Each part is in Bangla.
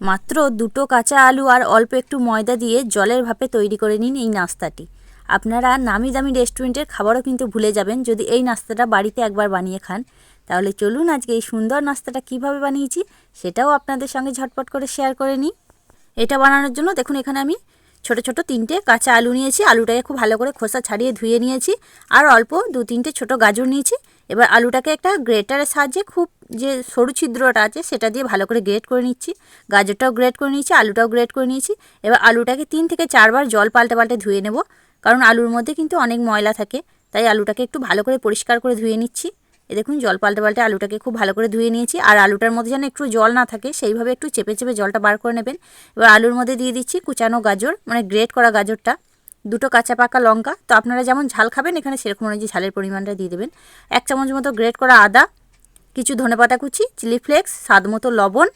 মাত্র দুটো কাঁচা আলু আর অল্প একটু ময়দা দিয়ে জলের ভাপে তৈরি করে নিন এই নাস্তাটি। আপনারা নামি দামি রেস্টুরেন্টের খাবারও কিন্তু ভুলে যাবেন যদি এই নাস্তাটা বাড়িতে একবার বানিয়ে খান। তাহলে চলুন আজকে এই সুন্দর নাস্তাটা কীভাবে বানিয়েছি সেটাও আপনাদের সঙ্গে ঝটপট করে শেয়ার করে নিই। এটা বানানোর জন্য দেখুন এখানে আমি ছোট ছোট তিনটে কাঁচা আলু নিয়েছি। আলুটাকে খুব ভালো করে খোসা ছাড়িয়ে ধুয়ে নিয়েছি। আর অল্প দু তিনটে ছোট গাজর নিয়েছি। এবার আলুটাকে একটা গ্রেটারের সাহায্যে খুব যে সরু ছিদ্রটা আছে, সেটা দিয়ে ভালো করে গ্রেট করে নিচ্ছি। গাজরটাও গ্রেট করে নিয়েছি, আলুটাও গ্রেট করে নিয়েছি। এবার আলুটাকে তিন থেকে চারবার জল পাল্টে পাল্টে ধুয়ে নেব, কারণ আলুর মধ্যে কিন্তু অনেক ময়লা থাকে, তাই আলুটাকে একটু ভালো করে পরিষ্কার করে ধুয়ে নিচ্ছি। এ দেখুন, জল পাল্টে পাল্টে আলুটাকে খুব ভালো করে ধুয়ে নিয়েছি, আর আলুটার মধ্যে যেন একটু জল না থাকে, সেইভাবে একটু চেপে চেপে জলটা বার করে নেবেন। এবার আলুর মধ্যে দিয়ে দিচ্ছি কুচানো গাজর মানে গ্রেট করা গাজরটা। দুটো কাঁচা পাকা লঙ্কা। তো আপনারা যেমন ঝাল খাবেন, এখানে সেরকম অনুযায়ী ঝালের পরিমাণটা দিয়ে দেবেন। এক চামচ মতো গ্রেট করা আদা, কিছু ধনেপাতা কুচি, চিলি ফ্লেক্স, স্বাদ মতো লবণ,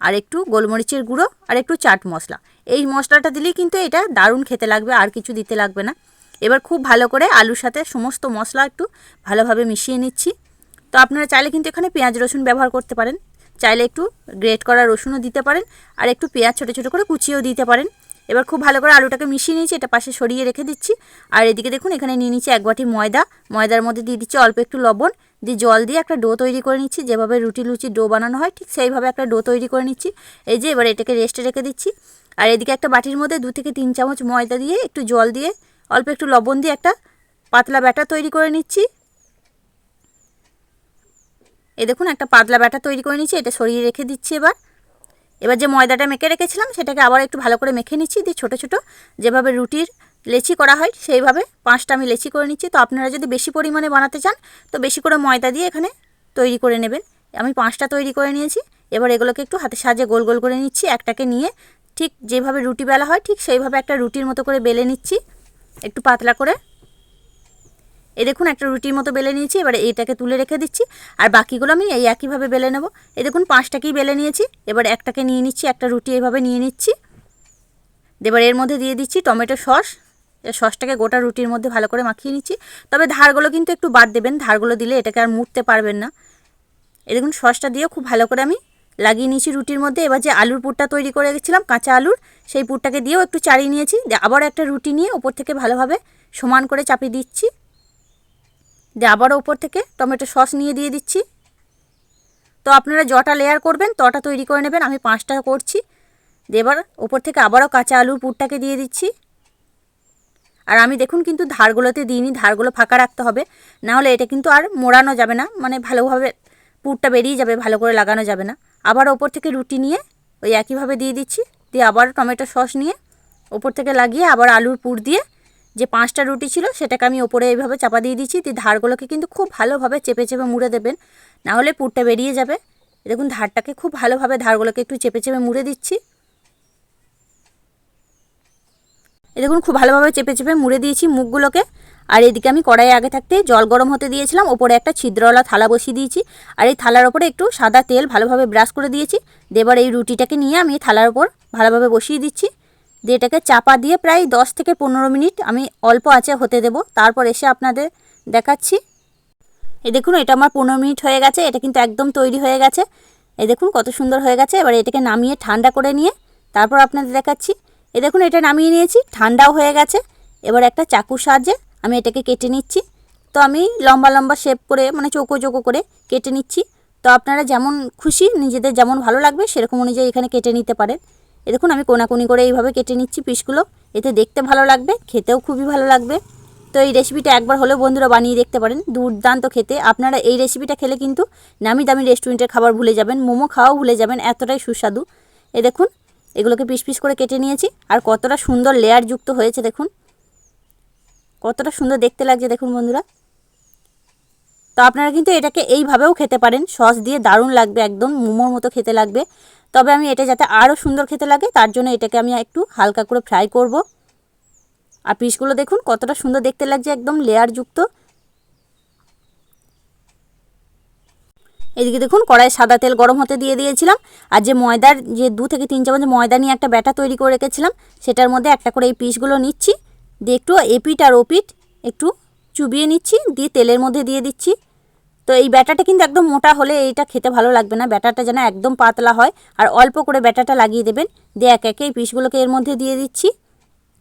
আর একটু গোলমরিচের গুঁড়ো, আর একটু চাট মশলা। এই মশলাটা দিলেই কিন্তু এটা দারুণ খেতে লাগবে, আর কিছু দিতে লাগবে না। এবার খুব ভালো করে আলুর সাথে সমস্ত মশলা একটু ভালোভাবে মিশিয়ে নিচ্ছি। তো আপনারা চাইলে কিন্তু এখানে পেঁয়াজ রসুন ব্যবহার করতে পারেন। চাইলে একটু গ্রেট করা রসুনও দিতে পারেন, আর একটু পেঁয়াজ ছোটো ছোটো করে কুচিয়েও দিতে পারেন। এবার খুব ভালো করে আলুটাকে মিশিয়ে নিয়েছি, এটা পাশে সরিয়ে রেখে দিচ্ছি। আর এদিকে দেখুন, এখানে নিয়ে নিচ্ছি এক বাটি ময়দা। ময়দার মধ্যে দিয়ে দিচ্ছি অল্প একটু লবণ। দিয়ে জল দিয়ে একটা ডো তৈরি করে নিচ্ছি, যেভাবে রুটি লুচি ডো বানানো হয়, ঠিক সেইভাবে একটা ডো তৈরি করে নিচ্ছি। এই যে এবার এটাকে রেস্টে রেখে দিচ্ছি। আর এদিকে একটা বাটির মধ্যে দু থেকে তিন চামচ ময়দা দিয়ে একটু জল দিয়ে অল্প একটু লবণ দিয়ে একটা পাতলা ব্যাটার তৈরি করে নিচ্ছি। এ দেখুন, একটা পাতলা ব্যাটার তৈরি করে নিচ্ছি, এটা সরিয়ে রেখে দিচ্ছি এবার। এবার যে ময়দাটা মেখে রেখেছিলাম, সেটাকে আবার একটু ভালো করে মেখে নিচ্ছি। দিয়ে ছোটো ছোটো যেভাবে রুটির লেচি করা হয়, সেইভাবে পাঁচটা আমি লেচি করে নিচ্ছি। তো আপনারা যদি বেশি পরিমাণে বানাতে চান, তো বেশি করে ময়দা দিয়ে এখানে তৈরি করে নেবেন। আমি পাঁচটা তৈরি করে নিয়েছি। এবার এগুলোকে একটু হাতে সাহায্যে গোল গোল করে নিচ্ছি। একটাকে নিয়ে ঠিক যেভাবে রুটি বেলা হয়, ঠিক সেইভাবে একটা রুটির মতো করে বেলে নিচ্ছি। একটু পাতলা করে এ দেখুন, একটা রুটির মতো বেলে নিয়েছি, এবারে এইটাকে তুলে রেখে দিচ্ছি। আর বাকিগুলো আমি এই একইভাবে বেলে নেব। এই দেখুন, পাঁচটাকেই বেলে নিয়েছি। এবার একটাকে নিয়ে নিচ্ছি, একটা রুটি এইভাবে নিয়ে নিচ্ছি। এবার এর মধ্যে দিয়ে দিচ্ছি টমেটো সস। সসটাকে গোটা রুটির মধ্যে ভালো করে মাখিয়ে নিচ্ছি। তবে ধারগুলো কিন্তু একটু বাদ দেবেন, ধারগুলো দিলে এটাকে আর মুড়তে পারবেন না। এ দেখুন, সসটা দিয়ে খুব ভালো করে আমি লাগিয়ে নিয়েছি রুটির মধ্যে। এবার যে আলুর পুরটা তৈরি করে রেখেছিলাম, কাঁচা আলুর, সেই পুরটাকে দিয়েও একটু চাড়িয়ে নিয়েছি। আবার একটা রুটি নিয়ে ওপর থেকে ভালোভাবে সমান করে চাপিয়ে দিচ্ছি। দিয়ে আবারও ওপর থেকে টমেটো সস নিয়ে দিয়ে দিচ্ছি। তো আপনারা যটা লেয়ার করবেন, তটা তৈরি করে নেবেন। আমি পাঁচটা করছি। দিয়ে এবার ওপর থেকে আবারও কাঁচা আলুর পুরটাকে দিয়ে দিচ্ছি। আর আমি দেখুন কিন্তু ধারগুলোতে দিইনি, ধারগুলো ফাঁকা রাখতে হবে। নাহলে এটা কিন্তু আর মোড়ানো যাবে না মানে ভালোভাবে পুরটা বেরিয়ে যাবে, ভালো করে লাগানো যাবে না। আবার ওপর থেকে রুটি নিয়ে ওই একইভাবে দিয়ে দিচ্ছি। দিয়ে আবার টমেটো সস নিয়ে ওপর থেকে লাগিয়ে আবার আলুর পুর দিয়ে যে পাঁচটা রুটি ছিল সেটাকে আমি ওপরে এইভাবে চাপা দিয়ে দিচ্ছি, দিয়ে ধারগুলোকে কিন্তু খুব ভালোভাবে চেপে চেপে মুড়ে দেবেন। না হলে পুরটা বেরিয়ে যাবে। দেখুন, ধারটাকে খুব ভালোভাবে ধারগুলোকে একটু চেপে চেপে মুড়ে দিচ্ছি। এ দেখুন, খুব ভালোভাবে চেপে চেপে মুড়ে দিয়েছি মুখগুলোকে। আর এদিকে আমি কড়াইয়ে আগে থাকতে জল গরম হতে দিয়েছিলাম, ওপরে একটা ছিদ্রওয়ালা থালা বসিয়ে দিয়েছি। আর এই থালার ওপরে একটু সাদা তেল ভালোভাবে ব্রাশ করে দিয়েছি। দেবার এই রুটিটাকে নিয়ে আমি থালার ওপর ভালোভাবে বসিয়ে দিচ্ছি। দিয়ে এটাকে চাপা দিয়ে প্রায় দশ থেকে পনেরো মিনিট আমি অল্প আঁচে হতে দেব। তারপর এসে আপনাদের দেখাচ্ছি। এই দেখুন, এটা আমার পনেরো মিনিট হয়ে গেছে, এটা কিন্তু একদম তৈরি হয়ে গেছে। এই দেখুন, কত সুন্দর হয়ে গেছে। এবার এটাকে নামিয়ে ঠান্ডা করে নিয়ে তারপর আপনাদের দেখাচ্ছি। এই দেখুন, এটা নামিয়ে নিয়েছি, ঠান্ডাও হয়ে গেছে। এবার একটা চাকুর সাহায্যে আমি এটাকে কেটে নিচ্ছি। তো আমি লম্বা লম্বা শেপ করে মানে চৌকো চৌকো করে কেটে নিচ্ছি। তো আপনারা যেমন খুশি, নিজেদের যেমন ভালো লাগবে, সেরকম অনুযায়ী এখানে কেটে নিতে পারেন। এ দেখুন, আমি কোনাকুনি করে এইভাবে কেটে নিচ্ছি পিসগুলো। এতে দেখতে ভালো লাগবে, খেতেও খুবই ভালো লাগবে। তো এই রেসিপিটা একবার হলেও বন্ধুরা বানিয়ে দেখতে পারেন, দুর্দান্ত খেতে। আপনারা এই রেসিপিটা খেলে কিন্তু নামি দামি রেস্টুরেন্টের খাবার ভুলে যাবেন, মোমো খাওয়াও ভুলে যাবেন, এতটাই সুস্বাদু। এ দেখুন, এগুলোকে পিস পিস করে কেটে নিয়েছি, আর কতটা সুন্দর লেয়ার যুক্ত হয়েছে দেখুন। কতটা সুন্দর দেখতে লাগছে দেখুন বন্ধুরা। তো আপনারা কিন্তু এটাকে এইভাবেও খেতে পারেন, সস দিয়ে দারুণ লাগবে একদম, মোমোর মতো খেতে লাগবে। তবে আমি এটা যাতে আরও সুন্দর খেতে লাগে, তার জন্য এটাকে আমি একটু হালকা করে ফ্রাই করব। আর পিসগুলো দেখুন, কতটা সুন্দর দেখতে লাগছে, একদম লেয়ার যুক্ত এদিকে দেখুন কড়াই সাদা তেল গরম হতে দিয়ে দিয়েছিলাম। আর যে ময়দার, যে দু থেকে তিন চামচ ময়দা নিয়ে একটা ব্যাটা তৈরি করে রেখেছিলাম, সেটার মধ্যে একটা করে এই পিসগুলো নিচ্ছি। দিয়ে একটু এপিট আর ওপিট একটু চুবিয়ে নিচ্ছি, দিয়ে তেলের মধ্যে দিয়ে দিচ্ছি। তো এই ব্যাটাটা কিন্তু একদম মোটা হলে এইটা খেতে ভালো লাগবে না। ব্যাটাটা যেন একদম পাতলা হয়। আর অল্প করে ব্যাটাটা লাগিয়ে দেবেন। দিয়ে এক একে এই পিসগুলোকে এর মধ্যে দিয়ে দিচ্ছি।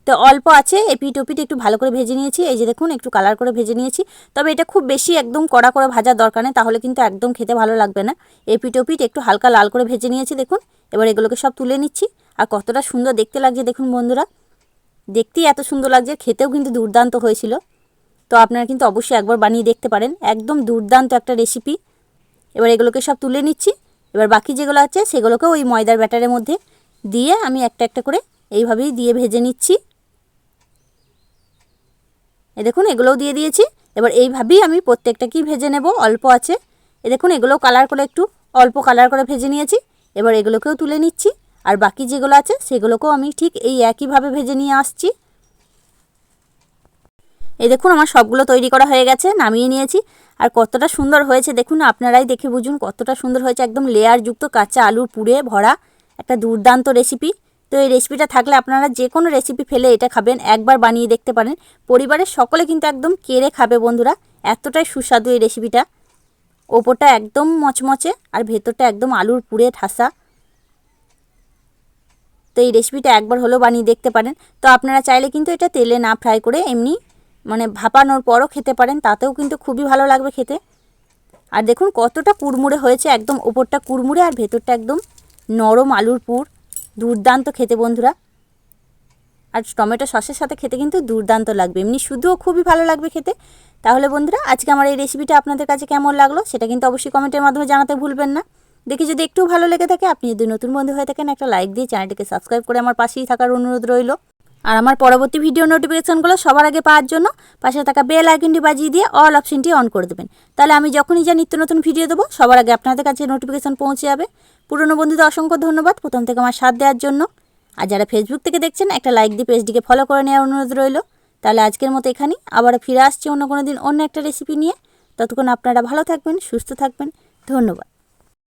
তো অল্প আছে এপিট ওপিট একটু ভালো করে ভেজে নিয়েছি। এই যে দেখুন, একটু কালার করে ভেজে নিয়েছি। তবে এটা খুব বেশি একদম কড়া করে ভাজার দরকার নেই, তাহলে কিন্তু একদম খেতে ভালো লাগবে না। এপিট ওপিট একটু হালকা লাল করে ভেজে নিয়েছি, দেখুন। এবার এগুলোকে সব তুলে নিচ্ছি। আর কতটা সুন্দর দেখতে লাগছে, দেখুন বন্ধুরা। দেখতেই এত সুন্দর লাগছে, খেতেও কিন্তু দুর্দান্ত হয়েছিল। তো আপনারা কিন্তু অবশ্যই একবার বানিয়ে দেখতে পারেন। একদম দুর্দান্ত একটা রেসিপি এবার এগুলোকে সব তুলে নিচ্ছি। এবার বাকি যেগুলো আছে, সেগুলোকেও ওই ময়দার ব্যাটারের মধ্যে দিয়ে আমি একটা একটা করে এইভাবেই দিয়ে ভেজে নিচ্ছি। এ দেখুন, এগুলোও দিয়ে দিয়েছি। এবার এইভাবেই আমি প্রত্যেকটাকেই ভেজে নেব, অল্প আছে। এ দেখুন, এগুলোও কালার করে একটু অল্প কালার করে ভেজে নিয়েছি। এবার এগুলোকেও তুলে নিচ্ছি। আর বাকি যেগুলো আছে, সেগুলোকেও আমি ঠিক এই একইভাবে ভেজে নিয়ে আসছি। এই দেখুন, আমার সবগুলো তৈরি করা হয়ে গেছে, নামিয়ে নিয়েছি। আর কতটা সুন্দর হয়েছে, দেখুন, আপনারাই দেখে বুঝুন কতটা সুন্দর হয়েছে। একদম লেয়ারযুক্ত কাঁচা আলুর পুড়ে ভরা একটা দুর্দান্ত রেসিপি তো এই রেসিপিটা থাকলে আপনারা যে কোনো রেসিপি ফেলে এটা খাবেন, একবার বানিয়ে দেখতে পারেন। পরিবারের সকলে কিন্তু একদম কেড়ে খাবে, বন্ধুরা। এতটাই সুস্বাদু এই রেসিপিটা ওপরটা একদম মচমচে আর ভেতরটা একদম আলুর পুড়ে ঠাসা। তো এই রেসিপিটা একবার হলেও বানিয়ে দেখতে পারেন। তো আপনারা চাইলে কিন্তু এটা তেলে না ফ্রাই করে এমনি মানে ভাপানোর পরও খেতে পারেন, তাতেও কিন্তু খুবই ভালো লাগবে খেতে। আর দেখুন কতটা কুড়মুড়ে হয়েছে, একদম ওপরটা কুড়মুড়ে আর ভেতরটা একদম নরম আলুর পুর। দুর্দান্ত খেতে বন্ধুরা। আর টমেটো সসের সাথে খেতে কিন্তু দুর্দান্ত লাগবে। এমনি শুধুও খুবই ভালো লাগবে খেতে। তাহলে বন্ধুরা, আজকে আমার এই রেসিপিটা আপনাদের কাছে কেমন লাগল, সেটা কিন্তু অবশ্যই কমেন্টের মাধ্যমে জানাতে ভুলবেন না। দেখি যদি একটু ভালো লেগে থাকে, আপনি যদি নতুন বন্ধু হয়ে থাকেন, একটা লাইক দিয়ে চ্যানেলটিকে সাবস্ক্রাইব করে আমার পাশেই থাকার অনুরোধ রইল। আর আমার পরবর্তী ভিডিও নোটিফিকেশানগুলো সবার আগে পাওয়ার জন্য পাশে থাকা বেল আইকনটি বাজিয়ে দিয়ে অল অপশনটি অন করে দেবেন। তাহলে আমি যখনই যা নিত্য নতুন ভিডিও দেবো, সবার আগে আপনাদের কাছে নোটিফিকেশান পৌঁছে যাবে। পুরনো বন্ধুদের অসংখ্য ধন্যবাদ। প্রথম থেকে আমার সাথ দেওয়ার জন্য। আর যারা ফেসবুক থেকে দেখছেন, একটা লাইক দিয়ে পেজটিকে ফলো করে নেওয়ার অনুরোধ রইল। তাহলে আজকের মতো এখানেই। আবার ফিরে আসছি অন্য কোনো দিন অন্য একটা রেসিপি নিয়ে। ততক্ষণ আপনারা ভালো থাকবেন, সুস্থ থাকবেন। ধন্যবাদ।